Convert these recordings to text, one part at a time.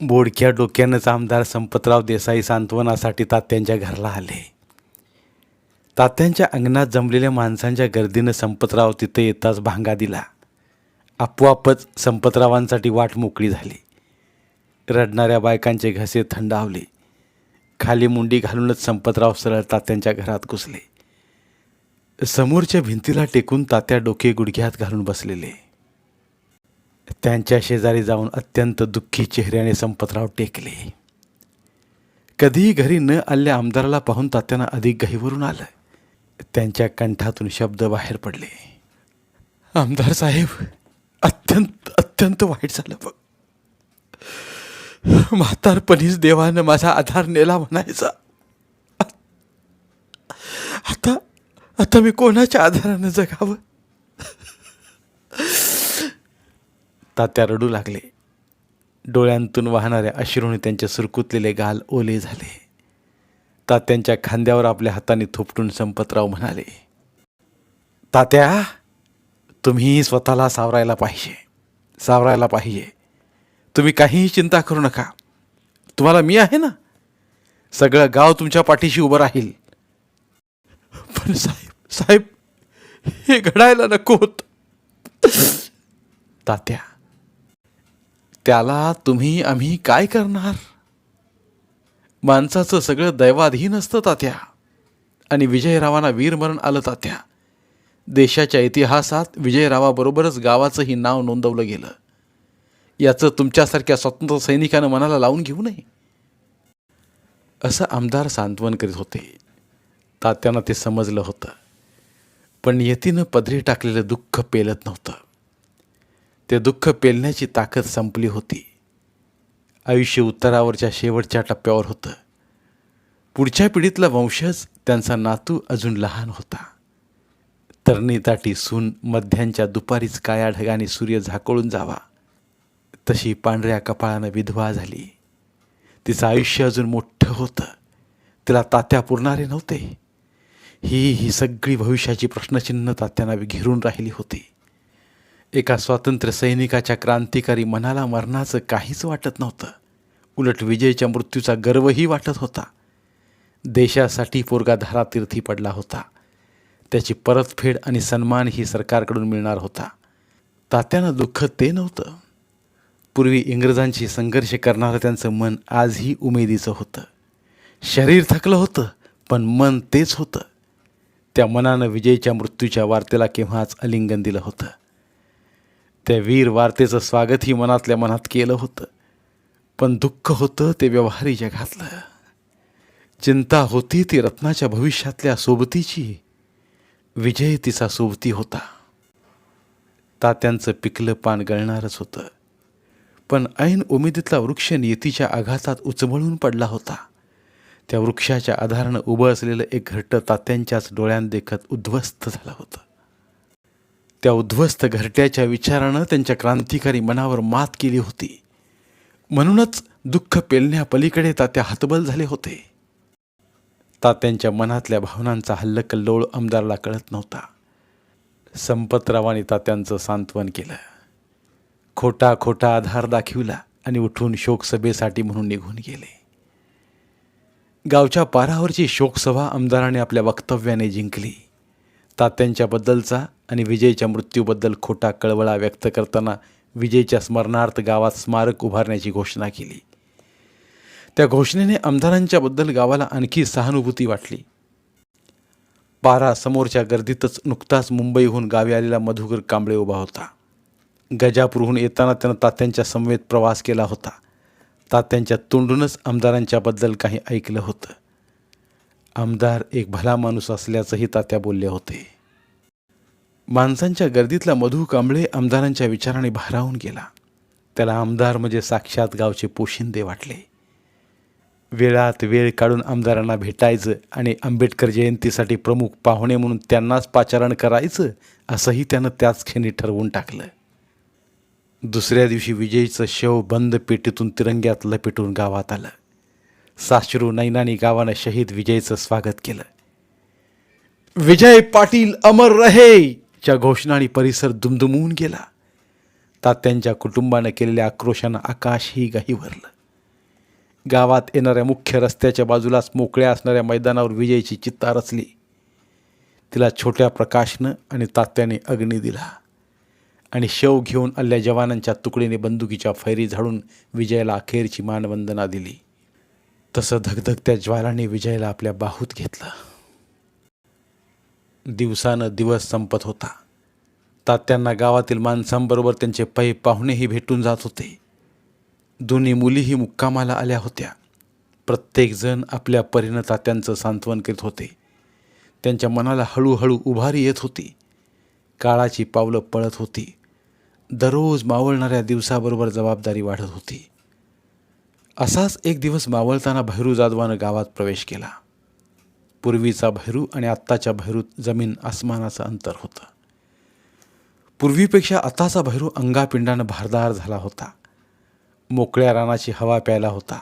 बोडक्या डोक्यानंच आमदार संपतराव देसाई सांत्वनासाठी तात्यांच्या घरला आले. तात्यांच्या अंगणात जमलेल्या माणसांच्या गर्दीनं संपतराव तिथे येताच भांगा दिला. आपोआपच संपतरावांसाठी वाट मोकळी झाली. रडणाऱ्या बायकांचे घसे थंडावले. खाली मुंडी घालूनच संपतराव सरळ तात्यांच्या घरात घुसले. समोरच्या भिंतीला टेकून तात्या डोके गुडघ्यात घालून बसलेले. त्यांच्या शेजारी जाऊन अत्यंत दुःखी चेहऱ्याने संपतराव टेकले. कधीही घरी न आलेल्या आमदाराला पाहून तात्यांना अधिक गहीवरून आलं. त्यांच्या कंठातून शब्द बाहेर पडले. आमदार साहेब अत्यंत अत्यंत वाईट झालं बघ. म्हातारपणीच देवानं माझा आधार नेला म्हणायचा. आता आता मी कोणाच्या आधारानं जगावं? तात्या रडू लागले. डोळ्यांतून वाहणाऱ्या अश्रूने त्यांचे सुरकुतलेले गाल ओले झाले. तात्यांच्या खांद्यावर आपल्या हाताने थोपटून संपतराव म्हणाले तात्या तुम्ही स्वतःला सावरायला पाहिजे. सावरायला पाहिजे. तुम्ही काहीही चिंता करू नका. तुम्हाला मी आहे ना? सगळं गाव तुमच्या पाठीशी उभं राहील. पण साहेब साहेब हे घडायला नको होत. तात्या त्याला तुम्ही आम्ही काय करणार? माणसाचं सगळं दैवाधीन असतं तात्या. आणि विजयरावांना वीरमरण आलं तात्या. देशाच्या इतिहासात विजयरावाबरोबरच गावाचंही नाव नोंदवलं गेलं. याचं तुमच्यासारख्या स्वतंत्र सैनिकानं मनाला लावून घेऊ नये. असं आमदार सांत्वन करीत होते. तात्यांना ते समजलं होतं. पण यतीनं पदरी टाकलेलं दुःख पेलत नव्हतं. ते दुःख पेलण्याची ताकद संपली होती. आयुष्य उत्तरावरच्या शेवटच्या टप्प्यावर होतं. पुढच्या पिढीतला वंशज त्यांचा नातू अजून लहान होता. तरणीताटी सून मध्यांच्या दुपारीच काया ढगाने सूर्य झाकोळून जावा. तशी पांढऱ्या कपाळानं विधवा झाली. तिचं आयुष्य अजून मोठं होतं. तिला तात्या पुरणारे नव्हते. ही ही सगळी भविष्याची प्रश्नचिन्ह तात्यांना घेरून राहिली होती. एका स्वातंत्र्य सैनिकाच्या क्रांतिकारी मनाला मरणाचं काहीच वाटत नव्हतं. उलट विजयच्या मृत्यूचा गर्वही वाटत होता. देशासाठी पोरगा धारातीर्थी पडला होता. त्याची परतफेड आणि सन्मान ही सरकारकडून मिळणार होता. तात्यानं दुःख ते नव्हतं. पूर्वी इंग्रजांशी संघर्ष करणारं त्यांचं मन आजही उमेदीचं होतं. शरीर थकलं होतं पण मन तेच होतं. त्या मनानं विजयच्या मृत्यूच्या वार्तेला केव्हाच अलिंगन दिलं होतं. त्या वीर वार्तेचं स्वागतही मनातल्या मनात केलं होतं. पण दुःख होतं ते व्यवहारी जगातलं. चिंता होती ती रत्नाच्या भविष्यातल्या सोबतीची. विजय तिचा सोबती होता. तात्यांचं पिकलं पान गळणारच होतं. पण ऐन उमेदीतला वृक्ष नियतीच्या आघातात उचमळून पडला होता. त्या वृक्षाच्या आधारानं उभं असलेलं एक घरटं तात्यांच्याच डोळ्यांदेखत उद्ध्वस्त झालं होतं. त्या उद्ध्वस्त घरट्याच्या विचारानं त्यांच्या क्रांतिकारी मनावर मात केली होती. म्हणूनच दुःख पेलण्यापलीकडे तात्या हतबल झाले होते. तात्यांच्या मनातल्या भावनांचा हल्लकल्लोळ आमदारला कळत नव्हता. संपतरावाने तात्यांचं सांत्वन केलं. खोटा खोटा आधार दाखविला आणि उठून शोकसभेसाठी म्हणून निघून गेले. गावच्या पारावरची शोकसभा आमदाराने आपल्या वक्तव्याने जिंकली. तात्यांच्याबद्दलचा आणि विजयच्या मृत्यूबद्दल खोटा कळवळा व्यक्त करताना विजयच्या स्मरणार्थ गावात स्मारक उभारण्याची घोषणा केली. त्या घोषणेने आमदारांच्याबद्दल गावाला आणखी सहानुभूती वाटली. पारा समोरच्या गर्दीतच नुकताच मुंबईहून गावी आलेला मधुकर कांबळे उभा होता. गजापूरहून येताना त्यानं तात्यांच्या समवेत प्रवास केला होता. तात्यांच्या तोंडूनच आमदारांच्याबद्दल काही ऐकलं होतं. आमदार एक भला माणूस असल्याचंही तात्या बोलले होते. माणसांच्या गर्दीतला मधू कांबळे आमदारांच्या विचाराने भारावून गेला. त्याला आमदार म्हणजे साक्षात गावचे पोशिंदे वाटले. वेळात वेळ काढून आमदारांना भेटायचं आणि आंबेडकर जयंतीसाठी प्रमुख पाहुणे म्हणून त्यांनाच पाचारण करायचं असंही त्यानं त्याच क्षणी ठरवून टाकलं. दुसऱ्या दिवशी विजयचं शव बंद पेटीतून तिरंग्यात लपेटून गावात आलं. साश्रू नैनानी गावानं शहीद विजयचं स्वागत केलं. विजय पाटील अमर रहे च्या घोषणाने परिसर दुमदुमून गेला. तात्यांच्या कुटुंबानं केलेल्या आक्रोशानं आकाशही गाही भरलं. गावात येणाऱ्या मुख्य रस्त्याच्या बाजूलाच मोकळ्या असणाऱ्या मैदानावर विजयची चित्ता रचली. तिला छोट्या प्रकाशनं आणि तात्याने अग्नी दिला. आणि शव घेऊन आल्या जवानांच्या तुकडीने बंदुकीच्या फैरी झाडून विजयाला अखेरची मानवंदना दिली. तसं धगधगत्या ज्वालाने विजयाला आपल्या बाहूत घेतलं. दिवसानं दिवस संपत होता. तात्यांना गावातील माणसांबरोबर त्यांचे पै पाहुणेही भेटून जात होते. दोन्ही मुलीही मुक्कामाला आल्या होत्या. प्रत्येकजण आपल्या परीनं तात्यांचं सांत्वन करीत होते. त्यांच्या मनाला हळूहळू उभारी येत होती. काळाची पावलं पळत होती. दररोज मावळणाऱ्या दिवसाबरोबर जबाबदारी वाढत होती. असाच एक दिवस मावळताना भैरू जाधवानं गावात प्रवेश केला. पूर्वीचा भैरू आणि आत्ताच्या भैरूत जमीन आसमानाचं अंतर होतं. पूर्वीपेक्षा आताचा भैरू अंगापिंडानं भारदार झाला होता. मोकळ्या रानाची हवा प्यायला होता.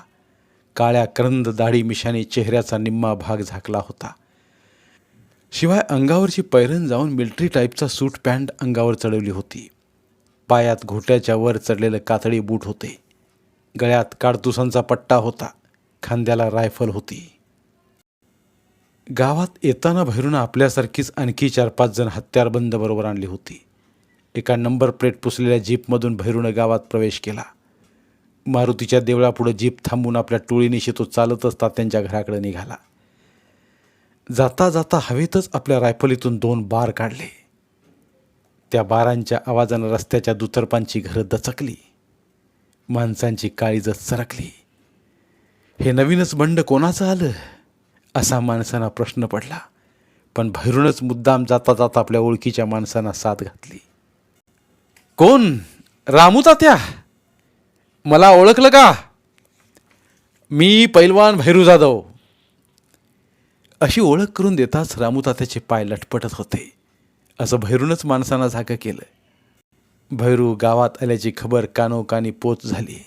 काळ्या करंद दाढी मिशाने चेहऱ्याचा निम्मा भाग झाकला होता. शिवाय अंगावरची पैरण जाऊन मिल्ट्री टाईपचा सूट पॅन्ट अंगावर चढवली होती. पायात घोट्याच्या वर चढलेलं कातडी बूट होते. गळ्यात काडतुसांचा पट्टा होता. खांद्याला रायफल होती. गावात येताना भैरूनं आपल्यासारखीच आणखी चार पाच जण हत्यारबंद बरोबर आणली होती. एका नंबर प्लेट पुसलेल्या जीपमधून भैरूनं गावात प्रवेश केला. मारुतीच्या देवळापुढं जीप थांबून आपल्या टोळीनिशी तो चालत असता त्यांच्या घराकडे निघाला. जाता जाता हवेतच आपल्या रायफलीतून दोन बार काढले. त्या बारांच्या आवाजानं रस्त्याच्या दुतर्पांची घरं दचकली. माणसांची काळीज सरकली हे नवीनच बंड कोणाचं आलं? असा माणसांना प्रश्न पडला. पण भैरूनच मुद्दाम जाता जाता आपल्या ओळखीच्या माणसांना साथ घातली. कोण? रामू तात्या? मला ओळखलं का? मी पैलवान भैरू जाधव. अशी ओळख करून देताच रामू तात्याचे पाय लटपटत होते. असं भैरूनच माणसांना झाकं केलं. भैरू गावात आल्याची खबर कानोकानी पोच झाली.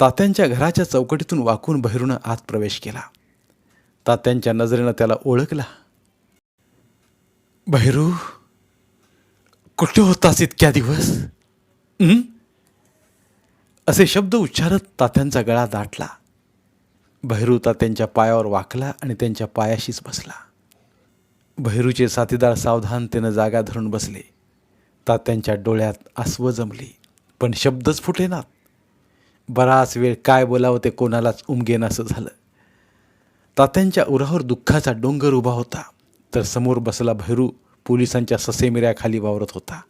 तात्यांच्या घराच्या चौकटीतून वाकून भैरूनं आत प्रवेश केला. तात्यांच्या नजरेनं त्याला ओळखला. भैरू कुठे होतास इतक्या दिवस? असे शब्द उच्चारत तात्यांचा गळा दाटला. भैरू तात्यांच्या पायावर वाकला आणि त्यांच्या पायाशीच बसला. भैरूचे साथीदार सावधानतेनं जागा धरून बसले. तात्यांच्या डोळ्यात आसवं जमली. पण शब्दच फुटेनात बराच वेळ काय बोलावं ते कोणालाच उमगेनासं झालं. तात्यांच्या उरावर दुःखाचा डोंगर उभा होता. तर समोर बसला भैरू पोलिसांच्या ससेमिऱ्याखाली वावरत होता.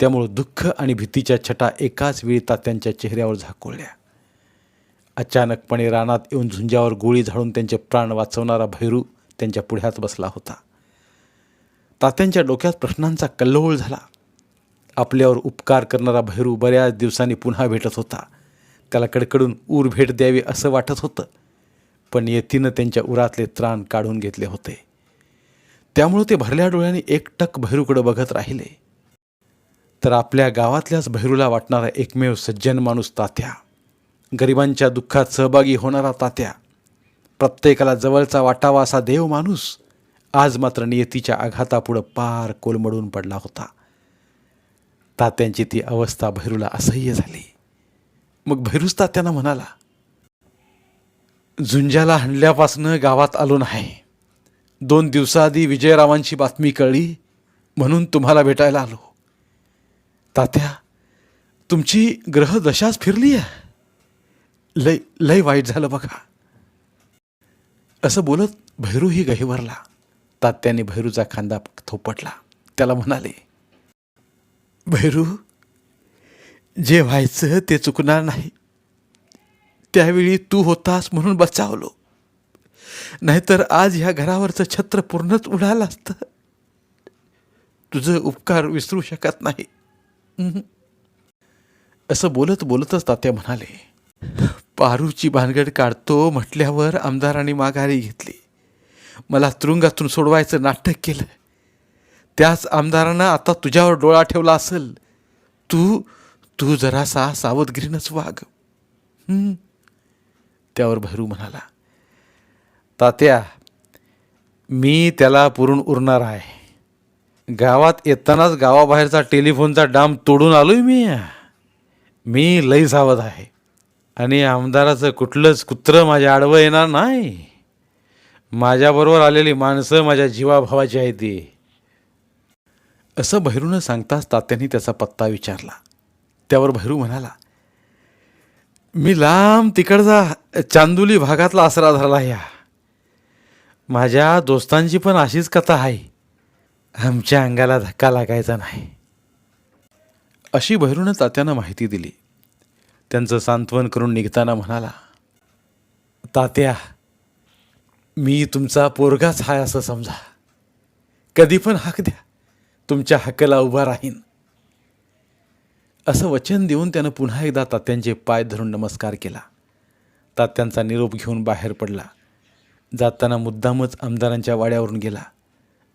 त्यामुळं दुःख आणि भीतीच्या छटा एकाच वेळी तात्यांच्या चेहऱ्यावर झाकोळल्या. अचानकपणे रानात येऊन झुंजावर गोळी झाडून त्यांचे प्राण वाचवणारा भैरू त्यांच्या पुढ्यात बसला होता. तात्यांच्या डोक्यात प्रश्नांचा कल्लोळ झाला. आपल्यावर उपकार करणारा भैरू बऱ्याच दिवसांनी पुन्हा भेटत होता. त्याला कडकडून ऊर भेट द्यावी असं वाटत होतं. पण येतीनं त्यांच्या उरातले त्राण काढून घेतले होते. त्यामुळं ते भरल्या डोळ्यांनी एकटक भैरूकडं बघत राहिले. तर आपल्या गावातल्याच भैरूला वाटणारा एकमेव सज्जन माणूस तात्या. गरिबांच्या दुःखात सहभागी होणारा तात्या. प्रत्येकाला जवळचा वाटावा असा देव माणूस आज मात्र नियतीच्या आघातापुढं पार कोलमडून पडला होता. तात्यांची ती अवस्था भैरूला असह्य झाली. मग भैरूच तात्यांना म्हणाला झुंजाला हणल्यापासनं गावात आलो नाही. दोन दिवसाआधी विजयरावांची बातमी कळली म्हणून तुम्हाला भेटायला आलो. तात्या तुमची ग्रहदशाच फिरली आहे लय लय वाईट झालं बघा. असं बोलत भैरूही गहिवरला. तात्याने भैरूचा खांदा थोपटला. त्याला म्हणाले भैरू जे व्हायचं ते चुकणार नाही. त्यावेळी तू होतास म्हणून बचावलो. नाहीतर आज ह्या घरावरचं छत्र पूर्णच उडालं असतं. तुझं उपकार विसरू शकत नाही. असं बोलत बोलतच तात्या म्हणाले पारूची भानगड काढतो म्हटल्यावर आमदारांनी माघारी घेतली. मला तुरुंगातून सोडवायचं नाटक केलं. त्याच आमदारानं आता तुझ्यावर डोळा ठेवला असेल. तू तू जरासा सावधगिरीनंच वाग. त्यावर भैरू म्हणाला तात्या मी त्याला पुरून उरणार आहे. गावात येतानाच गावाबाहेरचा टेलिफोनचा डाम तोडून आलोय मी. मी लई सावध आहे आणि आमदाराचं कुठलंच कुत्रं माझ्या आडवं येणार नाही. माझ्याबरोबर आलेली माणसं माझ्या जीवाभावाची आहे ती. असं भैरूनं सांगताच तात्यांनी त्याचा पत्ता विचारला. त्यावर भैरू म्हणाला मी लांब तिकडचा चांदुली भागातला आसरा धरला या माझ्या दोस्तांची पण अशीच कथा आहे. आमच्या अंगाला धक्का लागायचा नाही. अशी भैरूनं तात्यानं माहिती दिली. त्यांचं सांत्वन करून निघताना म्हणाला तात्या मी तुमचा पोरगाच हाय असं समजा. कधी पण हाक द्या. तुमच्या हक्काला उभा राहीन. असं वचन देऊन त्यानं पुन्हा एकदा तात्यांचे पाय धरून नमस्कार केला. तात्यांचा निरोप घेऊन बाहेर पडला. जाताना मुद्दामच आमदारांच्या वाड्यावरून गेला.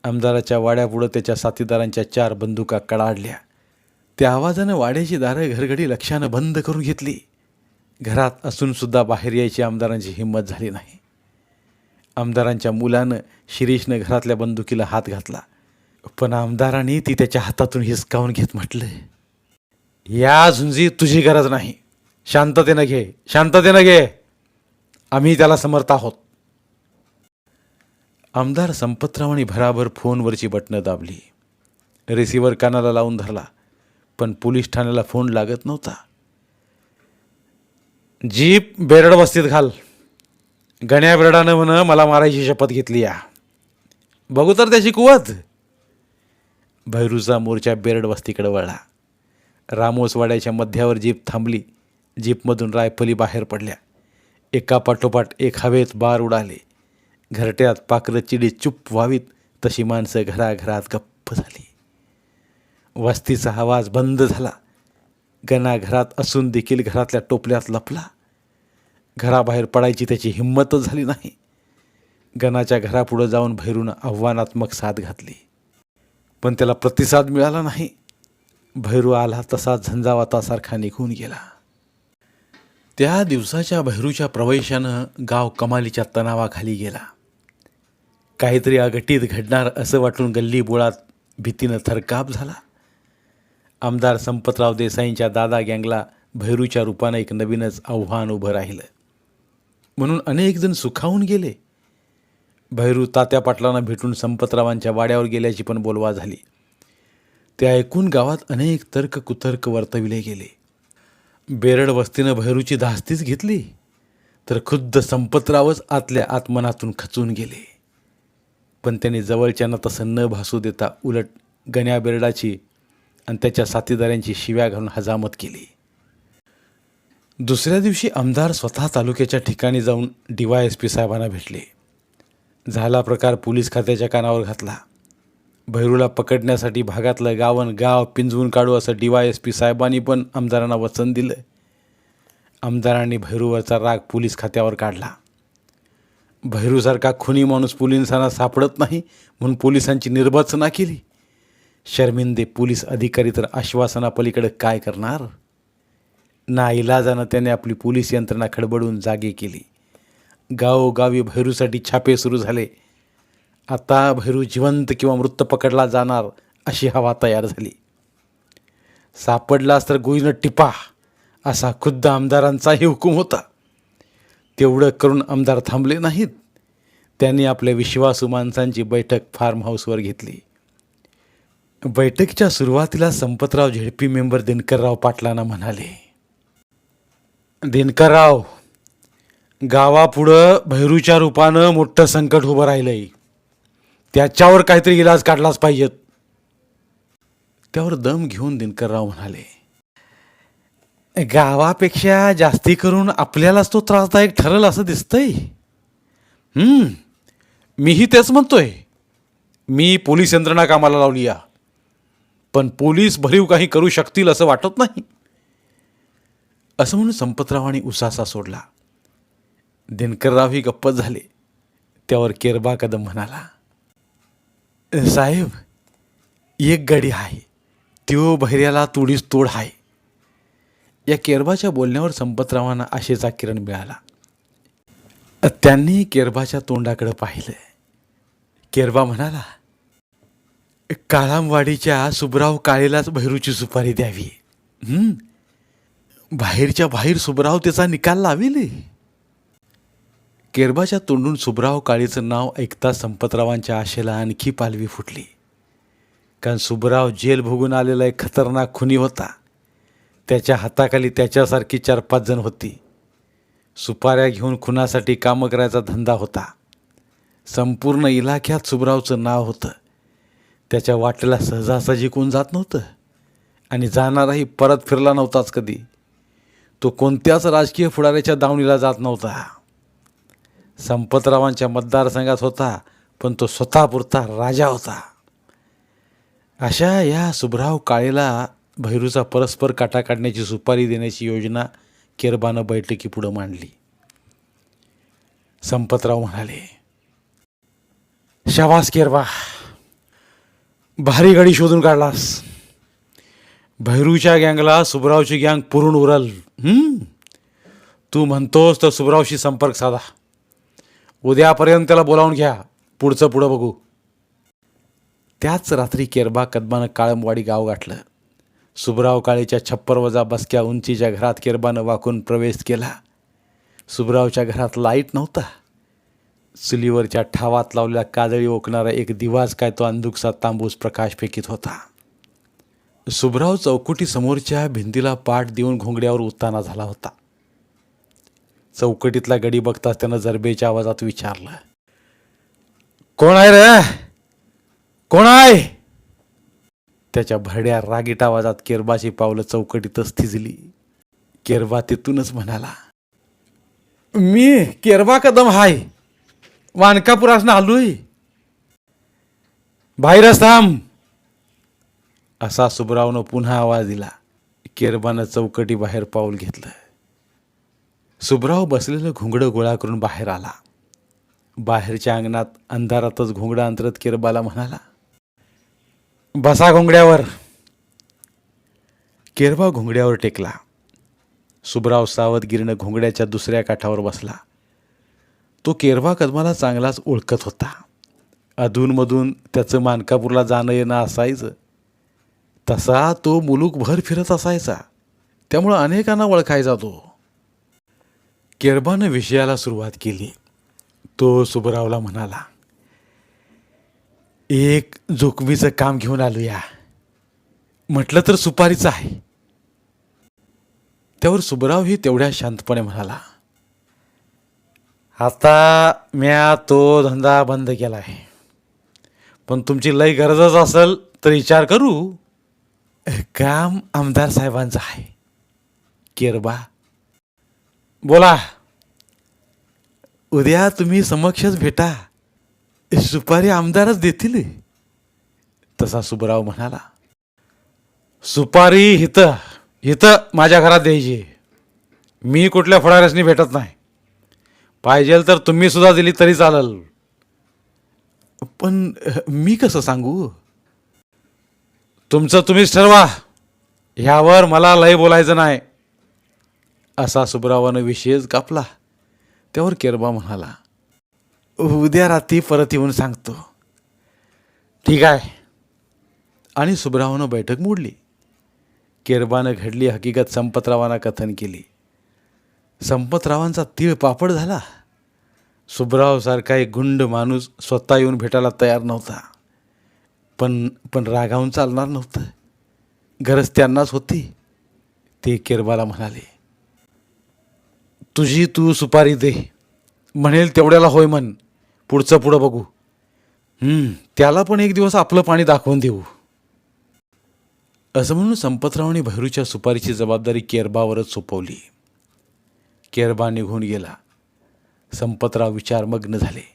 आमदाराच्या वाड्यापुढं त्याच्या साथीदारांच्या चार बंदुका कडाडल्या. त्या आवाजानं वाड्याची दारं घरघडी लक्षानं बंद करून घेतली. घरात असूनसुद्धा बाहेर यायची आमदारांची हिंमत झाली नाही. आमदारांच्या मुलानं शिरीषनं घरातल्या बंदुकीला हात घातला. पण आमदारांनी ती त्याच्या हातातून हिसकावून घेत म्हटलं या झुंजी तुझी गरज नाही. शांततेनं घे शांततेनं घे. आम्ही त्याला समर्थ आहोत. आमदार संपतरावांनी भराभर फोनवरची बटणं दाबली. रिसिव्हर कानाला लावून धरला पण पोलीस ठाण्याला फोन लागत नव्हता. जीप बेरड वस्तीत घाल. गण्या बेरडानं म्हण मला मारायची शपथ घेतली या. बघू तर त्याची कुवत. भैरूचा मोर्चा बेरड वस्तीकडे वळला. रामोसवाड्याच्या मध्यावर जीप थांबली. जीपमधून रायफली बाहेर पडल्या. एका पाठोपाठ एक हवेत बार उडाले. घरट्यात पाखरं चिडी चुप व्हावीत तशी माणसं घराघरात गप्प झाली. वस्तीचा आवाज बंद झाला. गणा घरात असून देखील घरातल्या टोपल्यात लपला. घराबाहेर पडायची त्याची हिंमतच झाली नाही. गणाच्या घरापुढं जाऊन भैरूनं आव्हानात्मक साथ घातली. पण त्याला प्रतिसाद मिळाला नाही. भैरू आला तसा झंझावातासारखा निघून गेला. त्या दिवसाच्या भैरूच्या प्रवेशानं गाव कमालीच्या तणावाखाली गेला. काहीतरी अघटित घडणार असं वाटून गल्ली बोळात भीतीनं थरकाप झाला. आमदार संपतराव देसाईंच्या दादा गँगला भैरूच्या रूपानं एक नवीनच आव्हान उभं राहिलं. म्हणून अनेक जण सुखावून गेले. भैरू तात्या पाटलांना भेटून संपतरावांच्या वाड्यावर गेल्याची पण बोलवा झाली. ते ऐकून गावात अनेक तर्क कुतर्क वर्तविले गेले. बेरड वस्तीनं भैरूची धास्तीच घेतली तर खुद्द संपतरावच आतल्या आत्मनातून खचून गेले. पण त्यांनी जवळच्यांना तसं न भासू देता उलट गण्या बेरडाची आणि त्याच्या साथीदारांची शिव्या घालून हजामत केली. दुसऱ्या दिवशी आमदार स्वतः तालुक्याच्या ठिकाणी जाऊन डी वाय एस पी साहेबांना भेटले. झाला प्रकार पोलीस खात्याच्या कानावर घातला. भैरूला पकडण्यासाठी भागातलं गावन गाव पिंजवून काढू असं डी वाय एस पी साहेबांनी पण आमदारांना वचन दिलं. आमदारांनी भैरूवरचा राग पोलीस खात्यावर काढला. भैरूसारखा खुनी माणूस पोलिसांना सापडत नाही म्हणून पोलिसांची निर्भत्सना केली. शर्मिंदे पोलीस अधिकारी तर आश्वासनापलीकडे काय करणार? नाईलाजानं त्याने आपली पोलीस यंत्रणा खडबडून जागे केली. गावोगावी भैरूसाठी छापे सुरू झाले. आता भैरू जिवंत किंवा मृत पकडला जाणार अशी हवा तयार झाली. सापडलास तर गोईनं टिपा असा खुद्द आमदारांचाही हुकूम होता. तेवढं करून आमदार थांबले नाहीत. त्यांनी आपल्या विश्वासू माणसांची बैठक फार्म हाऊसवर घेतली. बैठकीच्या सुरुवातीला संपतराव झेडपी मेंबर दिनकरराव पाटलांना म्हणाले दिनकरराव गावापुढं भैरूच्या रूपानं मोठं संकट उभं राहिलं आहे त्याच्यावर काहीतरी इलाज काढलाच पाहिजेत. त्यावर दम घेऊन दिनकरराव म्हणाले गावापेक्षा जास्ती करून आपल्यालाच तो त्रासदायक ठरल असं दिसतंय. मीही तेच म्हणतोय. मी पोलीस यंत्रणा कामाला लावली या. पण पोलीस भरीव काही करू शकतील असं वाटत नाही. असं म्हणून संपतरावांनी उसासा सोडला. दिनकररावही गप्पच झाले. त्यावर केरबा कदम म्हणाला साहेब एक गडी आहे. त्यो बहिऱ्याला तोडीस तोड आहे. या केरबाच्या बोलण्यावर संपतरावांना आशेचा किरण मिळाला. त्यांनी केरबाच्या तोंडाकडे पाहिलं. केरबा म्हणाला काळामवाडीच्या सुबराव काळेलाच भैरूची सुपारी द्यावी. बाहेरच्या बाहेर सुबराव त्याचा निकाल लावेल. केरबाच्या तोंडून सुबराव काळेचं नाव ऐकता संपतरावांच्या आशेला आणखी पालवी फुटली. कारण सुबराव जेल भोगून आलेला एक खतरनाक खुनी होता. त्याच्या हाताखाली त्याच्यासारखी चार पाच जण होती. सुपाऱ्या घेऊन खुनासाठी कामं करायचा धंदा होता. संपूर्ण इलाख्यात सुबरावचं नाव होतं. त्याच्या वाटेला सहजासहजी कोण जात नव्हतं. आणि जाणाराही परत फिरला नव्हताच कधी. तो कोणत्याच राजकीय फुडाऱ्याच्या दावणीला जात नव्हता. संपतरावांच्या मतदारसंघात होता पण तो स्वतःपुरता राजा होता. अशा या सुभराव काळेला भैरूचा परस्पर काटा काढण्याची सुपारी देण्याची योजना केरबानं बैठकीपुढं मांडली. संपतराव म्हणाले शाबास केरबा भारी गाडी शोधून काढलास. भैरूच्या गँगला सुबरावची गँग पुरून उरल. तू म्हणतोस तर सुबरावशी संपर्क साधा. उद्यापर्यंत त्याला बोलावून घ्या. पुढचं पुढं बघू. त्याच रात्री केरबा कदमानं काळंबवाडी गाव गाठलं. सुबराव काळेच्या छप्पर वजा बसक्या उंचीच्या घरात केरबानं वाकून प्रवेश केला. सुबरावच्या घरात लाइट नव्हता. चुलीवरच्या ठावात लावलेल्या काजळी ओकणारा एक दिवाज काय तो अंधुकसा तांबूस प्रकाश फेकीत होता. सुबराव चौकटीसमोरच्या भिंतीला पाठ देऊन घोंगड्यावर उत्ताना झाला होता. चौकटीतला गडी बघताच त्यानं जरबेच्या आवाजात विचारलं कोण आहे रे? कोण आहे? त्याच्या भरड्या रागीट आवाजात केरबाची पावलं चौकटीतच थिजली. केरबा तिथूनच म्हणाला मी केरबा कदम हाय. वानकापुरासनं आलोय. बाहेरच थांब. असा सुबरावनं पुन्हा आवाज दिला केरबानं चौकटी बाहेर पाऊल घेतलं. सुबराव बसलेलं घोंगडं गोळा करून बाहेर आला. बाहेरच्या अंगणात अंधारातच घोंगडा अंतरत केरबाला म्हणाला बसा घोंगड्यावर. केरबा घोंगड्यावर टेकला. सुबराव सावधगिरीनं घोंगड्याच्या दुसऱ्या काठावर बसला. तो केरबा कदमाला चांगलाच ओळखत होता. अधूनमधून त्याचं मानकापूरला जाणं येणं असायचं. तसा तो मुलूकभर फिरत असायचा. त्यामुळं अनेकांना ओळखायचा तो केरबानं विषयाला सुरुवात केली. तो सुबरावला म्हणाला एक जोखमीचं काम घेऊन आलो या म्हटलं तर सुपारीचं आहे. त्यावर सुबरावही तेवढ्या शांतपणे म्हणाला आता म्या तो धंदा बंद केला आहे पण तुमची लय गरजच असेल तर विचार करू. काम आमदार साहेबांचं आहे. केरबा. बोला. उद्या तुम्ही समक्षच भेटा. सुपारी आमदारच देतील. तसा सुबराव म्हणाला. सुपारी हिथं हिथं माझ्या घरात द्यायची. मी कुठल्या फडाऱ्यासनी भेटत नाही. पाहिजेल तर तुम्ही सुद्धा दिली तरी चालेल. पण मी कसं सांगू? तुमचं तुम्हीच ठरवा. ह्यावर मला लय बोलायचं नाही. असा सुबरावानं विषयच कापला. त्यावर केरबा म्हणाला उद्या रात्री परत येऊन सांगतो. ठीक आहे. आणि सुबरावानं बैठक मोडली. केरबानं घडली हकीकत संपतरावांना कथन केली. संपतरावांचा तीळ पापड झाला. सुबरावसारखा एक गुंड माणूस स्वतः येऊन भेटायला तयार नव्हता. पण पण रागावून चालणार नव्हतं. गरज त्यांनाच होती. ते केरबाला म्हणाले तुझी तू सुपारी दे. म्हणेल तेवढ्याला होय म्हण. पुढचं पुढं बघू. त्याला पण एक दिवस आपलं पाणी दाखवून देऊ. असं म्हणून संपतरावने भैरूच्या सुपारीची जबाबदारी केरबावरच सोपवली. केरबा निघून गेला. संपतराव विचारमग्न झाले.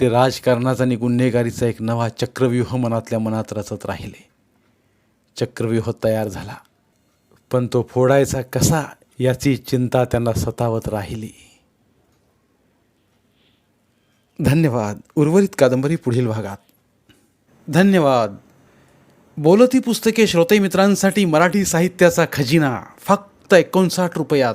ते राजकारणाचा आणि गुन्हेगारीचा एक नवा चक्रव्यूह मनातल्या मनात रचत राहिले. चक्रव्यूह तयार झाला. पण तो फोडायचा कसा याची चिंता त्यांना सतावत राहिली. धन्यवाद. उर्वरित कादंबरी पुढील भागात. धन्यवाद. बोलती पुस्तके श्रोते मित्रांसाठी मराठी साहित्याचा खजिना फक्त एकोणसाठ रुपयात.